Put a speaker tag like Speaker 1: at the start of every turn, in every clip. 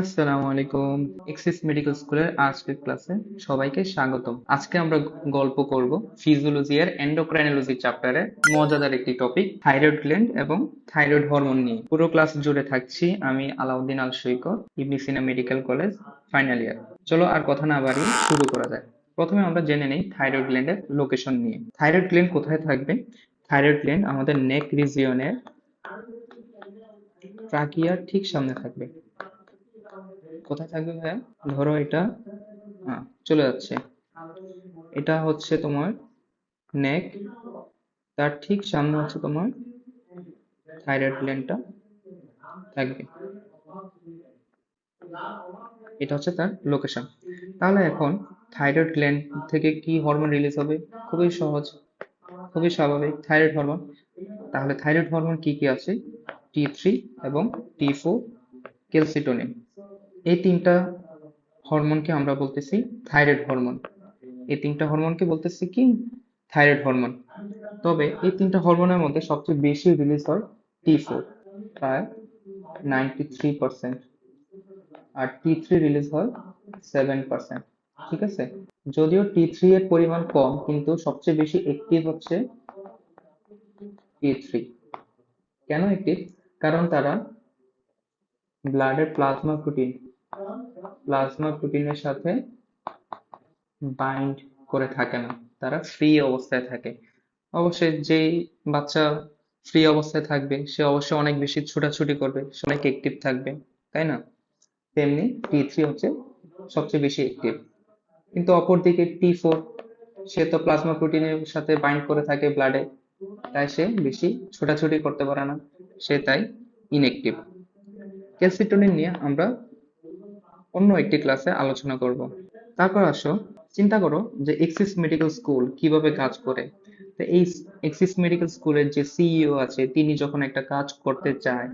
Speaker 1: আসসালামু আলাইকুম axis medical স্কুলের আজকের ক্লাসে সবাইকে স্বাগতম। আজকে আমরা গল্প করব ফিজিওলজি এর এন্ডোক্রাইনোলজি চ্যাপ্টারে মজাদার একটি টপিক থাইরয়েড গ্ল্যান্ড এবং থাইরয়েড হরমোন নিয়ে। পুরো ক্লাস জুড়ে থাকছি আমি Alauddin Al Saikat Ibne Sina medical college final year চলো আর কথা না বাড়িয়ে শুরু করা যায় প্রথমে আমরা জেনে নেই থাইরয়েড গ্ল্যান্ডের লোকেশন নিয়ে। থাইরয়েড গ্ল্যান্ড কোথায় থাকবে? থাইরয়েড গ্ল্যান্ড আমাদের নেক রিজিয়নের ট্রাকিয়ার ঠিক সামনে থাকবে। কোথায় থাকবে ভাইয়া? ধরো এটা হ্যাঁ, চলে যাচ্ছে। এটা হচ্ছে তোমার নেক তার ঠিক সামনে হচ্ছে তোমার থাইরয়েড গ্ল্যান্ডটা থাকবে। এটা হচ্ছে তার লোকেশন তাহলে এখন থাইরয়েড গ্ল্যান্ড থেকে কি হরমোন রিলিজ হবে? খুবই সহজ খুবই স্বাভাবিক। থাইরয়েড হরমোন তাহলে থাইরয়েড হরমোন কি কি আছে? টি থ্রি এবং টি ফোর ক্যালসিটোনিন এই তিনটা হরমোনকে আমরা বলতেছি থাইরয়েড হরমোন। এই তিনটা হরমোনকে বলতেছি কি? Thyroid hormone. তবে এই তিনটা হরমোনের মধ্যে সবচেয়ে বেশি রিলিজ হয় টি ফোর প্রায় নাইনটি থ্রি পার্সেন্ট আর টি থ্রি রিলিজ হয় সেভেন পার্সেন্ট ঠিক আছে? যদিও টি থ্রি এর পরিমাণ কম, কিন্তু সবচেয়ে বেশি অ্যাক্টিভ হচ্ছে টি থ্রি কেন অ্যাক্টিভ কারণ তারা ব্লাডের প্লাজমা প্রোটিন প্লাজমা প্রোটিনের সাথে বাইন্ড করে থাকে না। তারা ফ্রি অবস্থায় থাকে। অবশ্যই যেই বাচ্চা ফ্রি অবস্থায় থাকবে, সে অবশ্যই অনেক বেশি ছোটাছুটি করবে, সে অনেক অ্যাক্টিভ থাকবে, তাই না? তেমনি টি থ্রি হচ্ছে সবচেয়ে বেশি অ্যাক্টিভ কিন্তু অপরদিকে টি ফোর সে তো প্লাজমা প্রোটিনের সাথে বাইন্ড করে থাকে ব্লাডে তাই সে বেশি ছোটাছুটি করতে পারে না, সে তাই ইনঅ্যাক্টিভ ক্যালসিটোনিন নিয়ে আমরা অন্য একটি ক্লাসে আলোচনা করব। তারপর আসো, চিন্তা করো যে এক্সিস মেডিকেল স্কুল কীভাবে কাজ করে। তো এই এক্সিস মেডিকেল স্কুলের যে সিইও আছে, তিনি যখন একটা কাজ করতে চায়,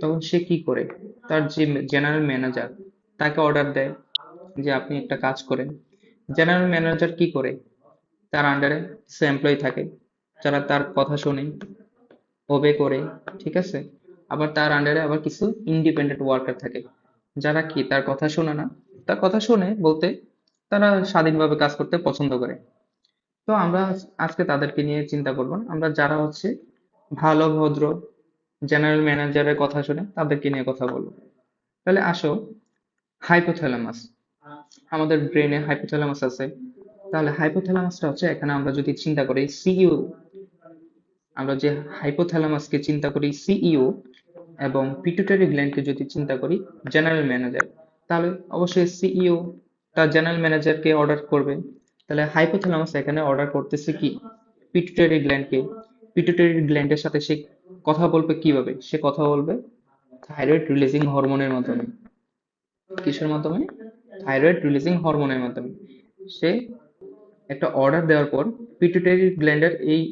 Speaker 1: তখন সে কি করে? তার যে জেনারেল ম্যানেজার তাকে অর্ডার দেয় যে আপনি একটা কাজ করেন। জেনারেল ম্যানেজার কি করে? তার আন্ডারে এমপ্লয়ি থাকে, যারা তার কথা শোনে ওবে করে, ঠিক আছে? আবার তার আন্ডারে আবার কিছু ইন্ডিপেন্ডেন্ট ওয়ার্কার থাকে। যারা কি তার কথা শোনে না, তার কথা শোনে বলতে তারা স্বাধীনভাবে কাজ করতে পছন্দ করে। তো আমরা আজকে তাদেরকে নিয়ে চিন্তা করব না। আমরা যারা হচ্ছে ভালো, ভদ্র জেনারেল ম্যানেজারের কথা শুনে, তাদেরকে নিয়ে কথা বলব। তাহলে আসো হাইপোথ্যালামাস আমাদের ব্রেনে হাইপোথ্যালামাস আছে। তাহলে হাইপোথ্যালামাসটা হচ্ছে এখানে আমরা যদি চিন্তা করি সিইও আমরা যে হাইপোথ্যালামাসকে চিন্তা করি সিইও এবং পিটুটারি গ্ল্যান্ডকে যদি চিন্তা করি জেনারেল ম্যানেজার তাহলে অবশ্যই সিইও তার জেনারেল ম্যানেজারকে অর্ডার করবে। তাহলে হাইপোথ্যালামাস এখানে অর্ডার করতেছে কি? পিটুটারি গ্ল্যান্ডকে পিটুটারি গ্ল্যান্ডের সাথে সে কথা বলবে কীভাবে? সে কথা বলবে থাইরয়েড রিলিজিং হরমোনের মাধ্যমে। কিসের মাধ্যমে? থাইরয়েড রিলিজিং হরমোনের মাধ্যমে। সে একটা অর্ডার দেওয়ার পর পিটুটারি গ্ল্যান্ডের এই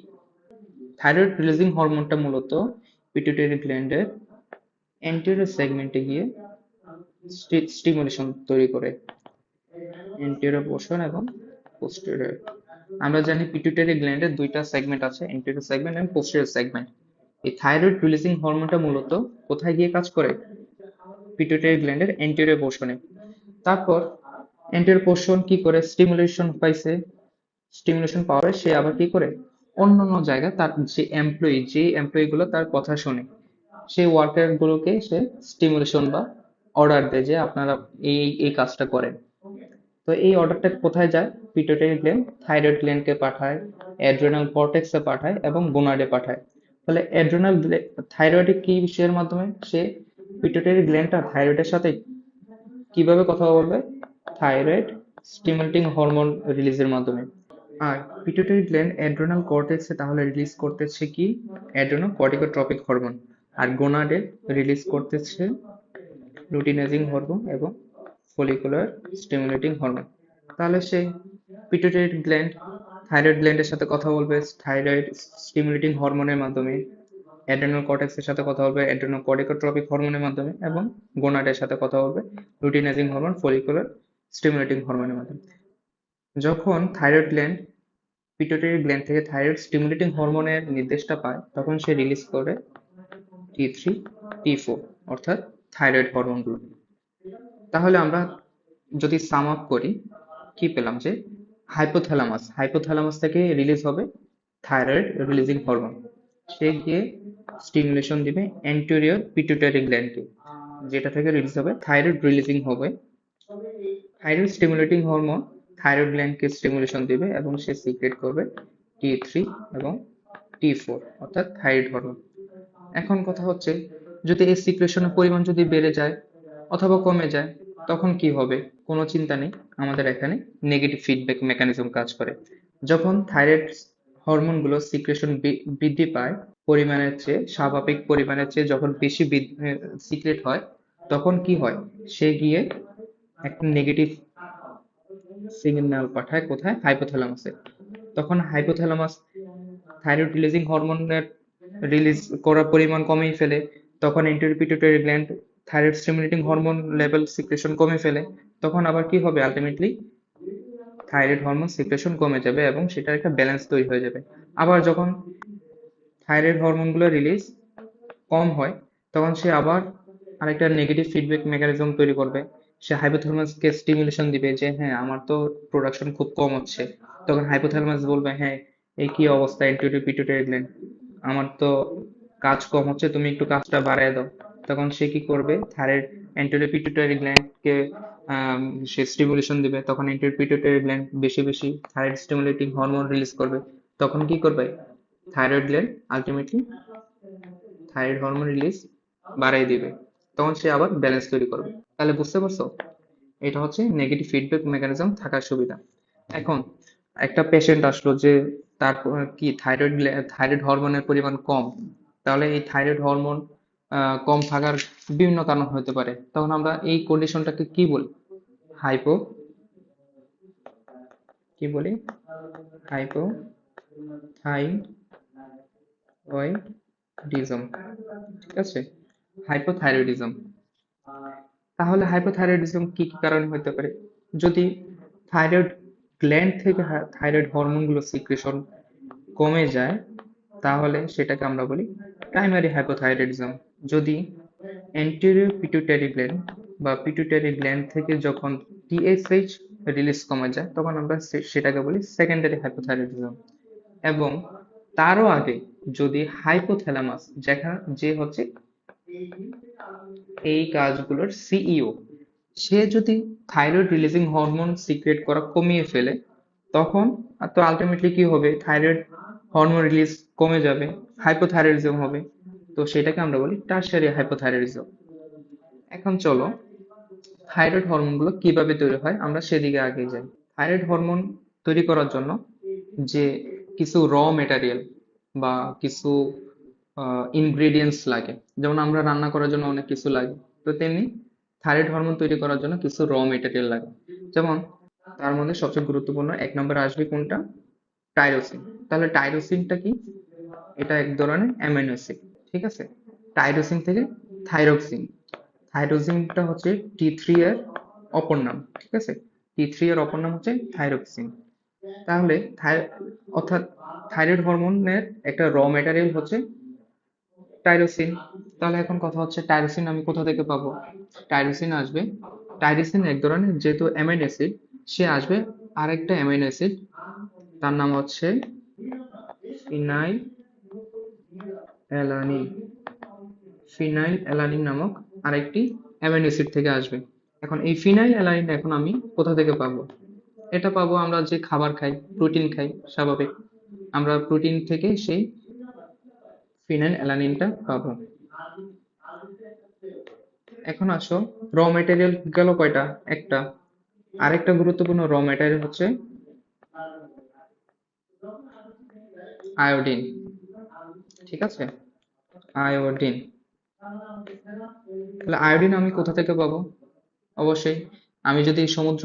Speaker 1: থাইরয়েড রিলিজিং হরমোনটা মূলত পিটুটারি গ্ল্যান্ডের অ্যান্টেরিয়র সেগমেন্টে গিয়ে স্টিমুলেশন তৈরি করে। অ্যান্টেরিয়র পোর্শন এবং পোস্টেরিয়র আমরা জানি পিটুটারি গ্ল্যান্ডের দুইটা সেগমেন্ট আছে অ্যান্টেরিয়র সেগমেন্ট এবং পোস্টেরিয়র সেগমেন্ট এই থাইরয়েড রিলিজিং হরমোনটা মূলত কোথায় গিয়ে কাজ করে? পিটুটারি গ্ল্যান্ডের অ্যান্টেরিয়র পোর্শনে তারপর অ্যান্টেরিয়র পোর্শন কি করে? স্টিমুলেশন পাইছে। স্টিমুলেশন পাওয়ারে সে আবার কি করে? অন্য অন্য জায়গায় তার যে এমপ্লয়ি যে এমপ্লয়ি গুলো তার কথা শোনে। সেই ওয়ার্কার গুলোকে সে স্টিমুলেশন বা অর্ডার দেয় যে আপনারা এই এই কাজটা করেন। তো এই অর্ডারটা কোথায় যায়? পিটুটারি গ্ল্যান্ড থাইরয়েড গ্ল্যান্ডকে পাঠায় অ্যাড্রেনাল কর্টেক্সে পাঠায় এবং গোনাডে পাঠায়। তাহলে অ্যাড্রেনাল থাইরয়েডে কি বিষয়ের মাধ্যমে? সে পিটুটারি গ্ল্যান্ডটা থাইরয়েডের সাথে কীভাবে কথা বলবে? থাইরয়েড স্টিমুলেটিং হরমোন রিলিজের মাধ্যমে। আর পিটুটারি গ্ল্যান্ড অ্যাড্রেনাল কর্টেক্সে তাহলে রিলিজ করতেছে কি? অ্যাড্রেনো কর্টিকোট্রপিক হরমোন আর গোনাডে রিলিজ করতেছে লুটিনাইজিং হরমোন এবং ফলিকুলার স্টিমুলেটিং হরমোন তাহলে সে পিটুটারি গ্ল্যান্ড থাইরয়েড গ্ল্যান্ডের সাথে কথা বলবে থাইরয়েড স্টিমুলেটিং হরমোনের মাধ্যমে অ্যাড্রেনাল কর্টেক্সের সাথে কথা বলবে অ্যাড্রেনো কর্টিকোট্রপিক হরমোনের মাধ্যমে এবং গোনাডের সাথে কথা বলবে লুটিনাইজিং হরমোন ফলিকুলার স্টিমুলেটিং হরমোনের মাধ্যমে। যখন থাইরয়েড গ্ল্যান্ড পিটুটারি গ্ল্যান্ড থেকে থাইরয়েড স্টিমুলেটিং হরমোনের নির্দেশটা পায়, তখন সে রিলিজ করে টি থ্রি টি ফোর অর্থাৎ থাইরয়েড হরমোনগুলো তাহলে আমরা যদি সাম আপ করি, কি পেলাম যে হাইপোথ্যালামাস হাইপোথ্যালামাস থেকে রিলিজ হবে থাইরয়েড রিলিজিং হরমোন সে গিয়ে স্টিমুলেশন দিবে অ্যান্টেরিয়র পিটুইটারি গ্ল্যান্ডকে যেটা থেকে রিলিজ হবে থাইরয়েড রিলিজিং হবে। থাইরয়েড স্টিমুলেটিং হরমোন থাইরয়েড গ্ল্যান্ডকে স্টিমুলেশন দিবে এবং সে সিক্রেট করবে টি থ্রি এবং টি ফোর অর্থাৎ থাইরয়েড হরমোন এখন কথা হচ্ছে, যদি এই সিক্রেশনের পরিমাণ যদি বেড়ে যায় অথবা কমে যায়, তখন কি হবে? কোনো চিন্তা নেই, আমাদের এখানে নেগেটিভ ফিডব্যাক মেকানিজম কাজ করে। যখন থাইরয়েড হরমোনগুলো সিক্রেশন বৃদ্ধি পায়, পরিমাণের চেয়ে, স্বাভাবিক পরিমাণের চেয়ে যখন বেশি সিক্রেট হয়, তখন কি হয়? সে গিয়ে একটা নেগেটিভ সিগন্যাল পাঠায় কোথায়? হাইপোথ্যালামাসে তখন হাইপোথ্যালামাস থাইরয়েড রিলিজিং হরমোনের রিলিজ করার পরিমাণ কমিয়ে ফেলে। তখন ইন্টারপিটুটারি gland thyroid stimulating hormone level secretion কমে ফেলে। তখন আবার কি হবে? আলটিমেটলি থাইরয়েড হরমোন সিক্রেশন কমে যাবে এবং সেটার একটা ব্যালেন্স তৈরি হয়ে যাবে। আবার যখন থাইরয়েড হরমোনগুলো রিলিজ কম হয়, তখন সে আবার আরেকটা নেগেটিভ ফিডব্যাক মেকানিজম তৈরি করবে। সে হাইপোথ্যালামাসকে স্টিমুলেশন দিবে যে হ্যাঁ আমার তো প্রোডাকশন খুব কম হচ্ছে। তখন হাইপোথ্যালামাস বলবে হ্যাঁ এই কি অবস্থা ইন্টিউটিভ পিটুইটারি গ্ল্যান্ড আমার তো কাজ কম হচ্ছে, তুমি একটু কাজটা বাড়ায় দাও। তখন সে কি করবে? থাইরয়েড অ্যান্টেরিয়র পিটুইটারি গ্ল্যান্ডকে সে স্টিমুলেশন দিবে, তখন অ্যান্টেরিয়র পিটুইটারি গ্ল্যান্ড বেশি বেশি থাইরয়েড স্টিমুলেটিং হরমোন রিলিজ করবে। তখন কি করবে? Thyroid gland ultimately thyroid hormone release বাড়াই দিবে। তখন সে আবার ব্যালেন্স তৈরি করবে। তাহলে বুঝতে পারছ? এটা হচ্ছে নেগেটিভ ফিডব্যাক মেকানিজম থাকার সুবিধা। এখন একটা পেশেন্ট আসলো যে তার কি থাইরয়েড থাইরয়েড হরমোনের পরিমাণ কম, তাহলে এই থাইরয়েড হরমোন কম থাকার বিভিন্ন কারণ হতে পারে। তখন আমরা এই কন্ডিশনটাকে কি বলি? হাইপো কি বলি? হাইপো থাইরয়েডিজম ঠিক আছে? হাইপোথাইরয়েডিজম তাহলে হাইপোথাইরয়েডিজম কি কি কারণে হতে পারে? যদি থাইরয়েড গ্ল্যান্ড থেকে থাইরয়েড হরমোনগুলো সিক্রেশন কমে যায়, তাহলে সেটাকে আমরা বলি প্রাইমারি হাইপোথাইরয়েডিজম যদি অ্যান্টেরিয়র পিটুইটারি গ্ল্যান্ড বা পিটুইটারি গ্ল্যান্ড থেকে যখন টিএসএইচ রিলিজ কমে যায়, তখন আমরা সেটাকে বলি সেকেন্ডারি হাইপোথাইরয়েডিজম এবং তারও আগে যদি হাইপোথ্যালামাস যেখানে, যে হচ্ছে এই কাজগুলোর সিইও সে যদি থাইরয়েড রিলিজিং হরমোন সিক্রেট করা কমিয়ে ফেলে, তখন তো আলটিমেটলি কি হবে? থাইরয়েড হরমোন রিলিজ কমে যাবে হাইপোথাইরয়েডিজম হবে। তো সেটাকে আমরা বলি টার্সারি হাইপোথাইরয়েডিজম এখন চলো থাইরয়েড হরমোনগুলো কীভাবে তৈরি হয়? আমরা সেদিকে আগে যাই। থাইরয়েড হরমোন তৈরি করার জন্য যে কিছু র মেটারিয়াল বা কিছু ইনগ্রেডিয়েন্টস লাগে, যেমন আমরা রান্না করার জন্য অনেক কিছু লাগে, তো তেমনি থাইরয়েড হরমোন তৈরি করার জন্য কিছু র মেটেরিয়াল লাগে। যেমন, তার মধ্যে সবচেয়ে গুরুত্বপূর্ণ এক নম্বরে আসবে কোনটা? টাইরোসিন তাহলে টাইরোসিনটা কি? এটা এক ধরনের অ্যামাইনো অ্যাসিড ঠিক আছে? টাইরোসিন থেকে থাইরোক্সিন থাইরোসিনটা হচ্ছে টি থ্রি এর অপর নাম, ঠিক আছে? টি থ্রি এর অপর নাম হচ্ছে থাইরোক্সিন তাহলে অর্থাৎ থাইরয়েড হরমোনের একটা র ম্যাটেরিয়াল হচ্ছে টাইরোসিন তাহলে এখন কথা হচ্ছে টাইরোসিন আমি কোথা থেকে পাবো? টাইরোসিন আসবে। টাইরোসিন এক ধরনের যেহেতু অ্যামাইনো অ্যাসিড সে আসবে আরেকটা অ্যামাইনো অ্যাসিড তার নাম হচ্ছে ফিনাইল অ্যালানিন ফিনাইল অ্যালানিন নামক আরেকটি অ্যামাইনো অ্যাসিড থেকে আসবে। এখন এই ফিনাইল অ্যালানিন এখন আমি কোথা থেকে পাবো? এটা পাবো আমরা যে খাবার খাই প্রোটিন খাই, স্বাভাবিক। আমরা প্রোটিন থেকে সেই ফিনাইল অ্যালানিনটা পাবো। এখন আসো র ম্যাটেরিয়াল গেল কয়টা? একটা। আরেকটা গুরুত্বপূর্ণ র ম্যাটেরিয়াল হচ্ছে আয়োডিন ঠিক আছে? আয়োডিন তাহলে আয়োডিন আমি কোথা থেকে পাবো? অবশ্যই, আমি যদি সমুদ্র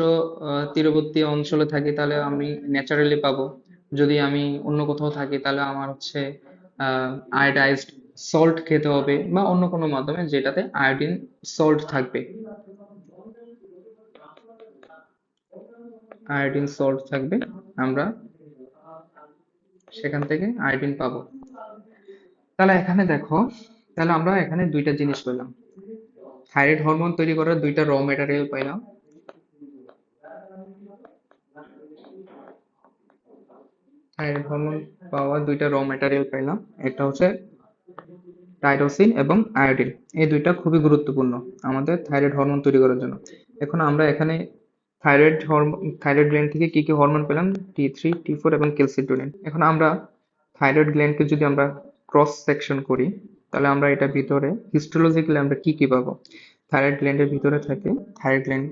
Speaker 1: তীরবর্তী অঞ্চলে থাকি তাহলে আমি ন্যাচারালি পাবো। যদি আমি অন্য কোথাও থাকি তাহলে আমার হচ্ছে আয়োডাইজড সল্ট খেতে হবে বা অন্য কোনো মাধ্যমে যেটাতে আয়োডিন সল্ট থাকবে। আয়োডিন সল্ট থাকবে, আমরা সেখান থেকে আয়োডিন পাবো। তাহলে এখানে দেখো, তাহলে আমরা এখানে দুইটা জিনিস পেলাম। থাইরয়েড হরমোন তৈরি করার দুইটা র ম্যাটেরিয়াল পাইলাম থাইরয়েড হরমোন পাওয়ার দুইটা র ম্যাটেরিয়াল পাইলাম একটা হচ্ছে টাইরোসিন এবং আয়োডিন এই দুইটা খুবই গুরুত্বপূর্ণ আমাদের থাইরয়েড হরমোন তৈরি করার জন্য। এখন আমরা এখানে থাইরয়েড হরমোন থাইরয়েড গ্ল্যান্ড থেকে কি কি হরমোন পেলাম? টি থ্রি টি ফোর এবং ক্যালসিটোনিন এখন আমরা থাইরয়েড গ্ল্যান্ডকে যদি আমরা ক্রস সেকশন করি, তাহলে আমরা এটা ভিতরে হিস্টোলজিক্যালি আমরা কি কি পাবো? থাইরয়েড গ্ল্যান্ডের ভিতরে থাকে থাইরয়েড গ্ল্যান্ড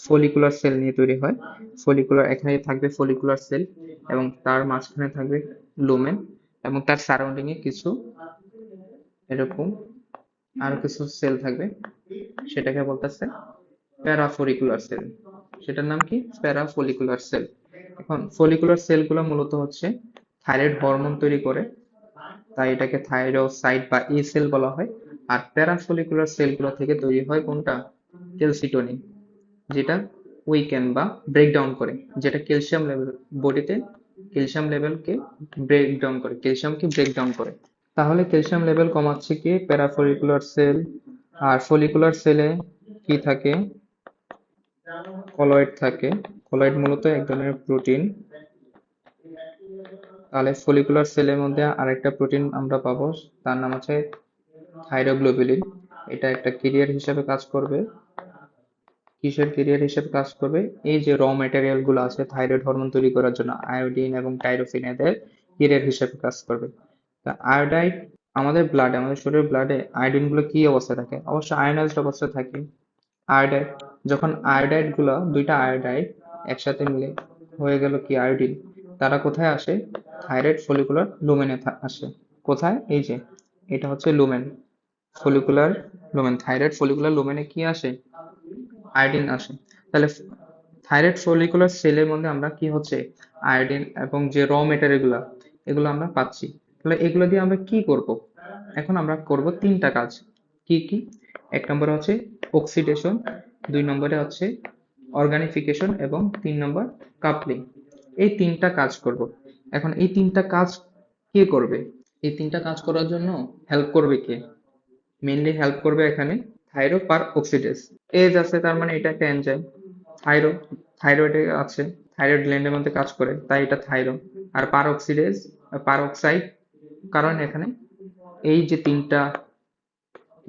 Speaker 1: ফলিকুলার সেল নিয়ে তৈরি হয়। ফলিকুলার এখানে থাকবে ফলিকুলার সেল এবং তার মাঝখানে থাকবে লুমেন এবং তার সারাউন্ডিং এ কিছু এরকম আরও কিছু সেল থাকবে, সেটাকে বলতেছে প্যারাফলিকুলার সেল সেটার নাম কি? প্যারাফলিকুলার সেল এখন ফলিকুলার সেলগুলো মূলত হচ্ছে থাইরয়েড হরমোন তৈরি করে, তাই এটাকে থাইরোসাইট বা ই সেল বলা হয়। আর প্যারাফলিকুলার সেলগুলো থেকে তৈরি হয় কোনটা? ক্যালসিটোনিন যেটা উইকেন বা ব্রেকডাউন করে, যেটা ক্যালসিয়াম লেভেল বডিতে ক্যালসিয়াম লেভেলকে ব্রেকডাউন করে ক্যালসিয়ামকে ব্রেকডাউন করে। তাহলে ক্যালসিয়াম লেভেল কমাচ্ছে কি? প্যারাফলিকুলার সেল আর ফলিকুলার সেলে কি থাকে? কলয়েড থাকে। কলয়েড মূলত এক ধরনের প্রোটিন তাহলে ফলিকুলার সেলের মধ্যে আরেকটা প্রোটিন আমরা পাবো, তার নাম হচ্ছে থাইরোগ্লোবুলিন এটা একটা ক্যারিয়ার হিসেবে কাজ করবে। কিসের ক্যারিয়ার হিসেবে কাজ করবে? এই যে র ম্যাটেরিয়ালগুলো আছে থাইরয়েড হরমোন তৈরি করার জন্য আয়োডিন এবং টাইরোসিন এদের ক্যারিয়ার হিসেবে কাজ করবে। তা আয়োডাইড আমাদের ব্লাডে আমাদের শরীরের ব্লাডে আয়োডিনগুলো কি অবস্থায় থাকে? অবশ্যই আয়োনাইজড অবস্থায় থাকে। আয়োডাইড যখন আয়োডাইডগুলো, দুইটা আয়োডাইড একসাথে মিলে হয়ে গেল কি আয়োডিন তারা কোথায় আসে? থাইরয়েড ফলিকুলার লুমেনে আসে। কোথায়? এই যে, এটা হচ্ছে lumen follicular lumen thyroid follicular লুমেনে কি আসে? আয়োডিন আসে তাহলে থাইরয়েড ফলিকুলার সেলের মধ্যে আমরা কি হচ্ছে? আয়োডিন এবং যে র মেটেরিয়ালগুলা, এগুলো আমরা পাচ্ছি। তাহলে এগুলো দিয়ে আমরা কি করব? এখন আমরা করব তিনটা কাজ। কি কি? এক নম্বরে হচ্ছে অক্সিডেশন দুই নম্বরে হচ্ছে অর্গানিফিকেশন এবং তিন নম্বর কাপলিং এই তিনটা কাজ করব। এখন এই তিনটা কাজ কে করবে? এই তিনটা কাজ করার জন্য হেল্প করবে কে? মেইনলি হেল্প করবে এখানে থাইরো পার অক্সিডেস এজ আছে, তার মানে এটা একটা এনজাইম থাইরো থাইরয়েডে আছে থাইরয়েড গ্ল্যান্ডের মধ্যে কাজ করে, তাই এটা থাইরো আর পার অক্সিডেজ পার অক্সাইড কারণ এখানে এই যে তিনটা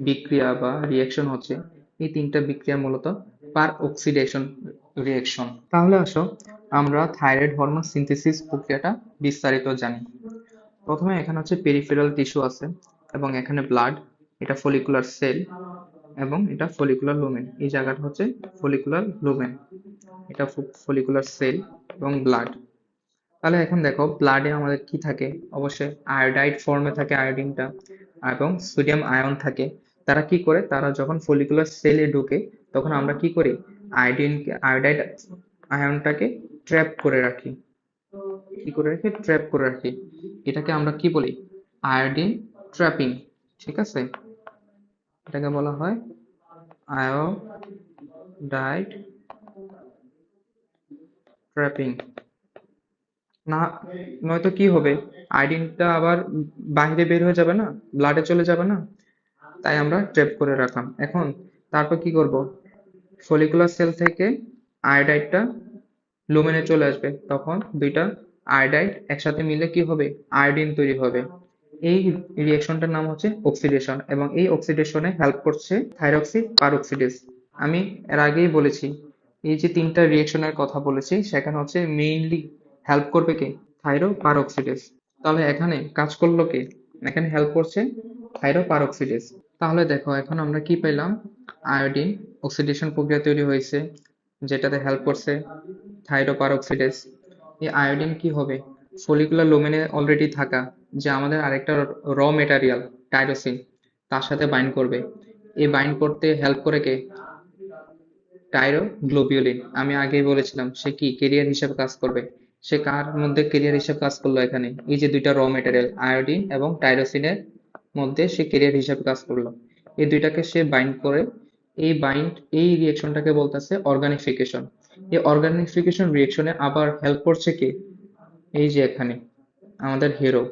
Speaker 1: বিক্রিয়া বা রিয়াকশন হচ্ছে, এই তিনটা বিক্রিয়া মূলত পার অক্সিডেশন রিয়াকশন তাহলে আসো, আমরা থাইরয়েড হরমোন সিনথেসিস প্রক্রিয়াটা বিস্তারিত জানি। প্রথমে এখানে হচ্ছে পেরিফেরাল টিস্যু আছে, এবং এখানে ব্লাড এটা ফলিকুলার সেল এবং এটা ফলিকুলার লুমেন এই জায়গাটা হচ্ছে ফলিকুলার লুমেন এটা ফলিকুলার সেল এবং ব্লাড তাহলে এখন দেখো ব্লাডে আমাদের কি থাকে? অবশ্যই আয়োডাইড ফর্মে থাকে আয়োডিনটা এবং সোডিয়াম আয়ন থাকে। তারা কি করে? তারা যখন ফলিকুলার সেলে ঢুকে, তখন আমরা কি করি? আয়োডিন আয়োডাইড আয়নটাকে ট্র্যাপ করে রাখি। কি করে রাখি? ট্র্যাপ করে রাখি। এটাকে আমরা কি বলি? আয়োডিন ট্র্যাপিং ঠিক আছে? এটাকে বলা হয় আয়োডাইড ট্র্যাপিং। না, নয়তো কি হবে? আয়োডিনটা আবার বাইরে বের হয়ে যাবে না? ব্লাডে চলে যাবে না? তাই আমরা ট্র্যাপ করে রাখলাম। এখন তারপর কি করব? ফলিকুলার সেল থেকে আয়োডাইডটা লুমেনে চলে আসবে। তখন দুইটা আয়োডাইড একসাথে মিলে কি হবে? আয়োডিন তৈরি হবে। এই রিয়াকশনটার নাম হচ্ছে অক্সিডেশন এবং এই অক্সিডেশনে হেল্প করছে থাইরক্সি পারঅক্সিডেজ আমি এর আগেই বলেছি, এই যে তিনটা রিয়াকশনের কথা বলেছি, সেখানে হচ্ছে মেইনলি হেল্প করবে কে? থাইরো পারঅক্সিডেজ তাহলে এখানে কাজ করল কে? এখানে হেল্প করছে থাইরো পারঅক্সিডেজ তাহলে দেখো, এখন আমরা কি পেলাম? আয়োডিন অক্সিডেশন প্রক্রিয়া তৈরি হয়েছে, যেটাতে হেল্প করছে থাইরো পারঅক্সিডেজ এই আয়োডিন কি হবে? ফলিকুলার লুমেনে অলরেডি থাকা যে আমাদের আরেকটা র মেটারিয়াল টাইরোসিন তার সাথে বাইন্ড করবে। এই বাইন্ড করতে হেল্প করে কে? টাইরো গ্লোবিউলিন আমি আগেই বলেছিলাম, সে কি? কেরিয়ার হিসেবে কাজ করবে। সে কার মধ্যে কেরিয়ার হিসেবে কাজ করল এখানে? এই যে দুইটা র মেটেরিয়াল আয়োডিন এবং টাইরোসিনের মধ্যে সে কেরিয়ার হিসেবে কাজ করল। এই দুইটাকে সে বাইন্ড করে, এই বাইন্ড এই রিয়েকশনটাকে বলতেছে অর্গানিফিকেশন এই অর্গানিফিকেশন রিয়েকশনে আবার হেল্প করছে কে? এই যে এখানে, আমাদের hero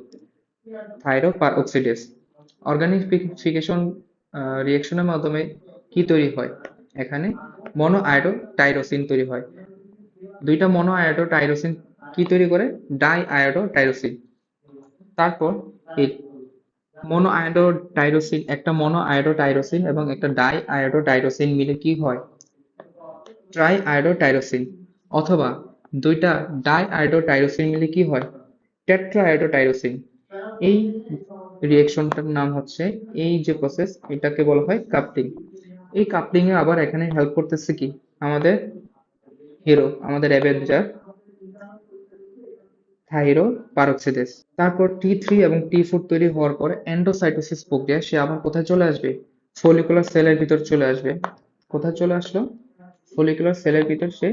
Speaker 1: thyroperoxidase organification রিয়েকশনের মাধ্যমে কি তৈরি হয়? এখানে মনো আয়োডো টাইরোসিন তৈরি হয়। দুইটা মনো আয়োডো টাইরোসিন কি তৈরি করে? ডাই আয়োডো টাইরোসিন তারপর এই মনো আয়োডো টাইরোসিন একটা মনো আয়োডো টাইরোসিন এবং একটা ডাই আয়োডো টাইরোসিন মিলে কি হয়? ট্রাই আয়োডো টাইরোসিন অথবা দুইটা ডাই আয়োডো টাইরোসিন মিলে কি হয়? টেট্রা আয়োডো টাইরোসিন এই রিয়েকশনটার নাম হচ্ছে এই যে প্রসেস এটাকে বলা হয় কাপলিং এই কাপলিং এ আবার এখানে হেল্প করতেছে কি? আমাদের হিরো আমাদের অ্যাভেঞ্জার থাইরো পারক্সিডেস তারপর টি থ্রি এবং টি ফোর তৈরি হওয়ার পর এন্ডোসাইটোসিস প্রক্রিয়া সে আবার কোথায় চলে আসবে? ফলিকুলার সেলের ভিতর চলে আসবে। কোথায় চলে আসলো? ফলিকুলার সেলের ভিতর সে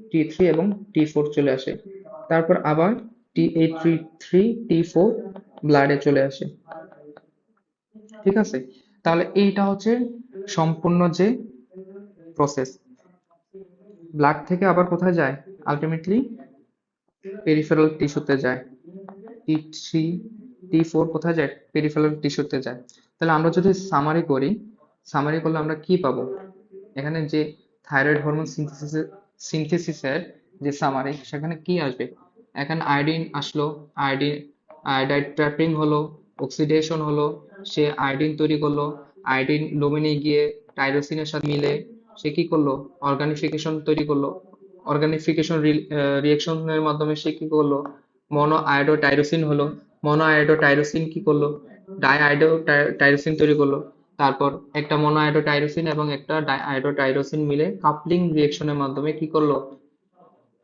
Speaker 1: টি থ্রি এবং টি ফোর চলে আসে। তারপর আবার T eight three three T four ব্লাডে চলে আসে। ঠিক আছে? তাহলে এইটা হচ্ছে সম্পূর্ণ যে প্রসেস ব্লাড থেকে আবার কোথায় যায়? আলটিমেটলি পেরিফেরাল টিস্যুতে যায়। টি থ্রি টি ফোর কোথায় যায়? পেরিফেরাল টিস্যুতে যায়। তাহলে আমরা যদি সামারি করি সামারি করলে আমরা কি পাবো? এখানে যে থাইরয়েড হরমোন সিনথেসিসের সিনথেসিসের যে সামারি সেখানে কি আসবে? এখানে আয়োডিন আসলো আয়োডিন আয়োডাইড ট্র্যাপিং হলো অক্সিডেশন হলো, সে আয়োডিন তৈরি করল আয়োডিন লুমিনে গিয়ে টাইরোসিনের সাথে মিলে সে কি করল? অর্গানিফিকেশন তৈরি করল। অর্গানিফিকেশন রিয়েকশনের মাধ্যমে সে কি করল? মনো আয়োডো টাইরোসিন হলো। মনো আয়োডো টাইরোসিন কি করল? ডাই আয়োডো টাইরোসিন তৈরি করল। তারপর একটা মনো আয়োডো টাইরোসিন এবং একটা ডাই আয়োডো মিলে কাপলিং রিয়েকশনের মাধ্যমে কি করল?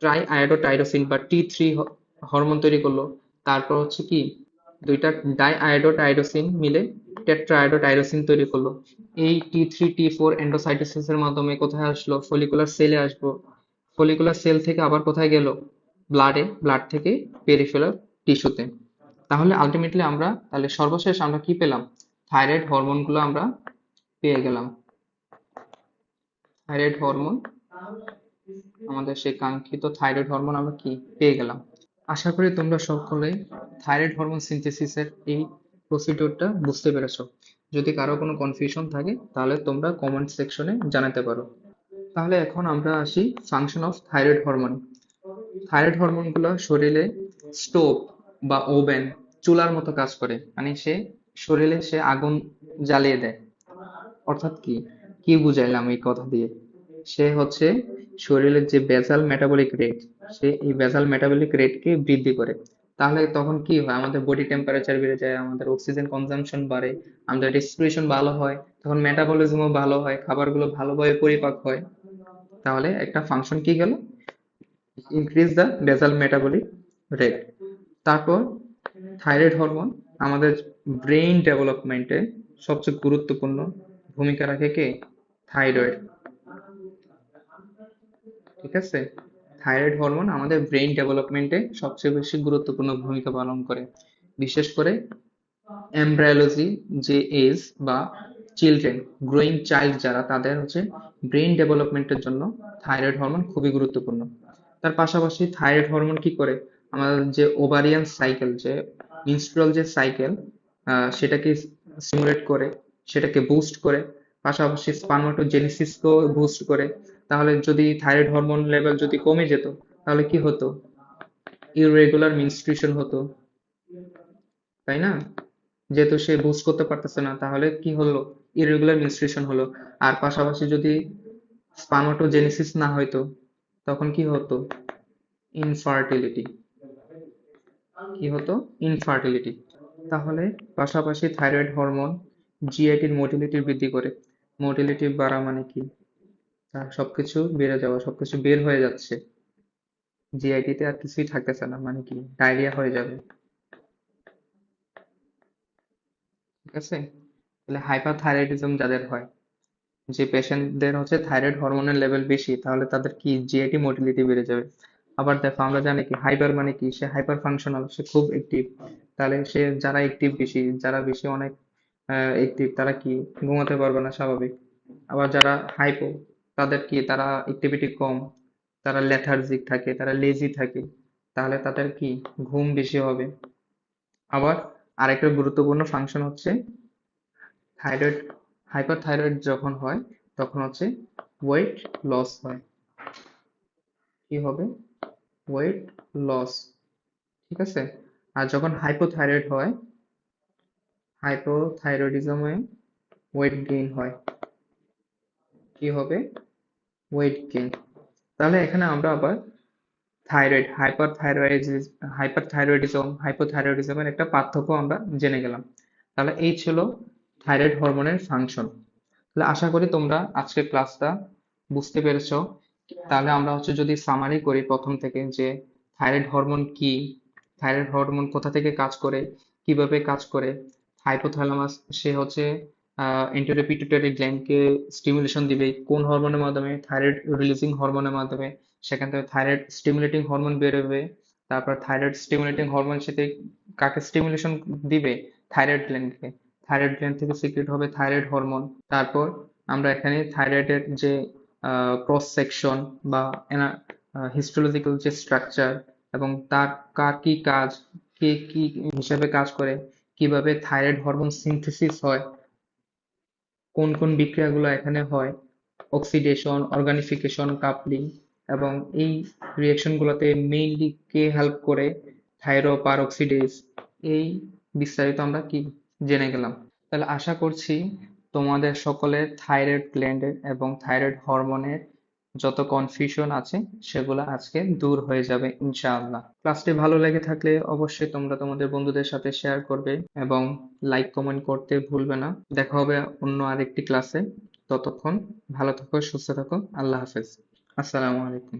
Speaker 1: ট্রাই আয়োডো টাইরোসিন বা টি থ্রি হরমোন তৈরি করল। তারপর হচ্ছে কি? দুইটা ডাই আয়োডো টাইরোসিন মিলে টেট্রা আয়োডো টাইরোসিন তৈরি করল। এই টি থ্রি টি ফোর এন্ডোসাইটোসিসের মাধ্যমে কোথায় আসলো? ফলিকুলার সেলে আসব। ফলিকুলার সেল থেকে আবার কোথায় গেল? ব্লাডে ব্লাড থেকে পেরিফেরাল টিস্যুতে তাহলে আলটিমেটলি আমরা, তাহলে সর্বশেষ আমরা কি পেলাম? থাইরয়েড হরমোনগুলো আমরা পেয়ে গেলাম। থাইরয়েড হরমোন আমাদের সেই কাঙ্ক্ষিত থাইরয়েড হরমোন আমরা কি পেয়ে গেলাম। আশা করি তোমরা সকলে থাইরয়েড হরমোন সিনথেসিসের এই প্রসিডিউরটা বুঝতে পেরেছ। যদি কারও কোনো কনফিউশন থাকে, তাহলে তোমরা কমেন্ট সেকশনে জানাতে পারো। তাহলে এখন আমরা আসি function of thyroid hormone thyroid হরমোনগুলো শরীরে স্টোভ বা ওভেন চুলার মতো কাজ করে। মানে সে শরীরে সে আগুন জ্বালিয়ে দেয়। অর্থাৎ কি? কি বুঝাইলাম এই কথা দিয়ে? সে হচ্ছে শরীরের যে বেসাল মেটাবলিক রেট সে এই বেসাল মেটাবলিক রেটকে বৃদ্ধি করে। তাহলে তখন কি হয়? আমাদের বডি টেম্পারেচার বেড়ে যায়, আমাদের অক্সিজেন কনজাম্পশন বাড়ে, আমাদের রেসপিরেশন ভালো হয়, তখন মেটাবলিজমও ভালো হয়, খাবারগুলো ভালোভাবে পরিপাক হয়। তাহলে একটা ফাংশন কি গেল? Increase the basal metabolic rate তারপর থাইরয়েড হরমোন আমাদের ব্রেইন ডেভেলপমেন্টে সবচেয়ে গুরুত্বপূর্ণ ভূমিকা রাখে কে? থাইরয়েড ঠিক আছে? থাইরয়েড হরমোন আমাদের ব্রেইন ডেভেলপমেন্টে সবচেয়ে বেশি গুরুত্বপূর্ণ ভূমিকা পালন করে। বিশেষ করে এমব্রায়োলজি যে এজ বা চিলড্রেন গ্রোয়িং চাইল্ড যারা, তাদের হচ্ছে ব্রেইন ডেভেলপমেন্টের জন্য থাইরয়েড হরমোন খুবই গুরুত্বপূর্ণ। তার পাশাপাশি থাইরয়েড হরমোন কি করে? আমাদের যে ওভারিয়ান সাইকেল যে মিনস্ট্রুয়াল যে সাইকেল সেটাকে স্টিমুলেট করে, সেটাকে বুস্ট করে, পাশাপাশি স্পার্মাটোজেনেসিসকেও বুস্ট করে। তাহলে যদি থাইরয়েড হরমোন লেভেল যদি কমে যেত, তাহলে কি হতো? ইরেগুলার মিনস্ট্রুয়েশন হতো। তাই না? যেহেতু সে বুস্ট করতে পারতেছে না, তাহলে কি হলো? ইরেগুলার মিনস্ট্রুয়েশন হলো। আর পাশাপাশি যদি স্পার্মাটোজেনেসিস না হইতো, তখন কি হতো? ইনফার্টিলিটি কি হতো? ইনফার্টিলিটি তাহলে পাশাপাশি থাইরয়েড হরমোন জিআইটির মোটিলিটি বৃদ্ধি করে। মোটিলিটি বাড়া মানে কি? তার সবকিছু বেড়ে যাওয়া, সবকিছু বের হয়ে যাচ্ছে। জিআইটিতে আর কিছুই থাকতেছে না মানে কি? ডায়রিয়া হয়ে যাবে। ঠিক আছে? তাহলে হাইপারথাইরয়েডিজম যাদের হয়, যে পেশেন্টদের হচ্ছে থাইরয়েড হরমোনের লেভেল বেশি, তাহলে তাদের কি জিআইটি মোটিলিটি বেড়ে যাবে? আবার দেখো আমরা জানি কি হাইপার মানে কি? সে হাইপার ফাংশনাল সে খুব অ্যাক্টিভ তাহলে সে যারা অ্যাক্টিভ বেশি, যারা বেশি অনেক অ্যাক্টিভ তারা কি ঘুমাতে পারবে না স্বাভাবিক? আবার যারা হাইপো তাদের কি তারা অ্যাক্টিভিটি কম, তারা লেথার্জিক থাকে, তারা লেজি থাকে। তাহলে তাদের কি? ঘুম বেশি হবে। আবার আরেকটা গুরুত্বপূর্ণ ফাংশন হচ্ছে থাইরয়েড হাইপার থাইরয়েড যখন হয়, তখন হচ্ছে ওয়েট লস হয়। কি হবে? ওয়েট লস ঠিক আছে? আর যখন হাইপোথাইরয়েড হয় হাইপোথাইরয়েডিজমে ওয়েট গেইন হয়। কি হবে? ওয়েট গেইন তাহলে এখানে আমরা আবার thyroid hyper thyroiditis hyperthyroidism হাইপোথাইরয়েডিজমের একটা পার্থক্য আমরা জেনে গেলাম। তাহলে এই ছিল থাইরয়েড হরমোনের ফাংশন তাহলে আশা করি তোমরা আজকের ক্লাসটা বুঝতে পেরেছ। তাহলে আমরা হচ্ছে যদি সামারি করি প্রথম থেকে যে থাইরয়েড হরমোন কি থাইরয়েড হরমোন কোথা থেকে কাজ করে, কীভাবে কাজ করে হাইপোথ্যালামাস সে হচ্ছে এন্টেরিয়র পিটুইটারি গ্ল্যান্ডকে স্টিমুলেশন দিবে, কোন হরমোনের মাধ্যমে থাইরয়েড রিলিজিং হরমোনের মাধ্যমে, সেখান থেকে থাইরয়েড স্টিমুলেটিং হরমোন বেরোবে, তারপর থাইরয়েড স্টিমুলেটিং হরমোন সাথে কাকে স্টিমুলেশন দিবে থাইরয়েড গ্ল্যান্ডকে থাইরয়েড গ্ল্যান্ড থেকে সিক্রেট হবে থাইরয়েড হরমোন তারপর আমরা এখানে থাইরয়েডের যে ক্রস সেকশন বা হিস্টোলজিক্যাল যে স্ট্রাকচার এবং তার কার কি কাজ, কে কি হিসাবে কাজ করে, কীভাবে থাইরয়েড হরমোন সিনথেসিস হয়, কোন কোন বিক্রিয়াগুলো এখানে হয় অক্সিডেশন অর্গানিফিকেশন কাপলিং এবং এই রিঅ্যাকশনগুলোতে মেইনলি কে হেল্প করে থাইরোপারঅক্সিডেজ এই বিস্তারিত আমরা কি জেনে গেলাম। তাহলে আশা করছি তোমাদের সকলের থাইরয়েড গ্ল্যান্ডের এবং থাইরয়েড হরমোনের যত কনফিউশন আছে, সেগুলো আজকে দূর হয়ে যাবে, ইনশাআল্লাহ। ক্লাসটি ভালো লেগে থাকলে অবশ্যই তোমরা তোমাদের বন্ধুদের সাথে শেয়ার করবে এবং লাইক কমেন্ট করতে ভুলবে না। দেখা হবে অন্য আরেকটি ক্লাসে ততক্ষণ ভালো থাকো, সুস্থ থাকো। আল্লাহ হাফেজ। আসসালামু আলাইকুম।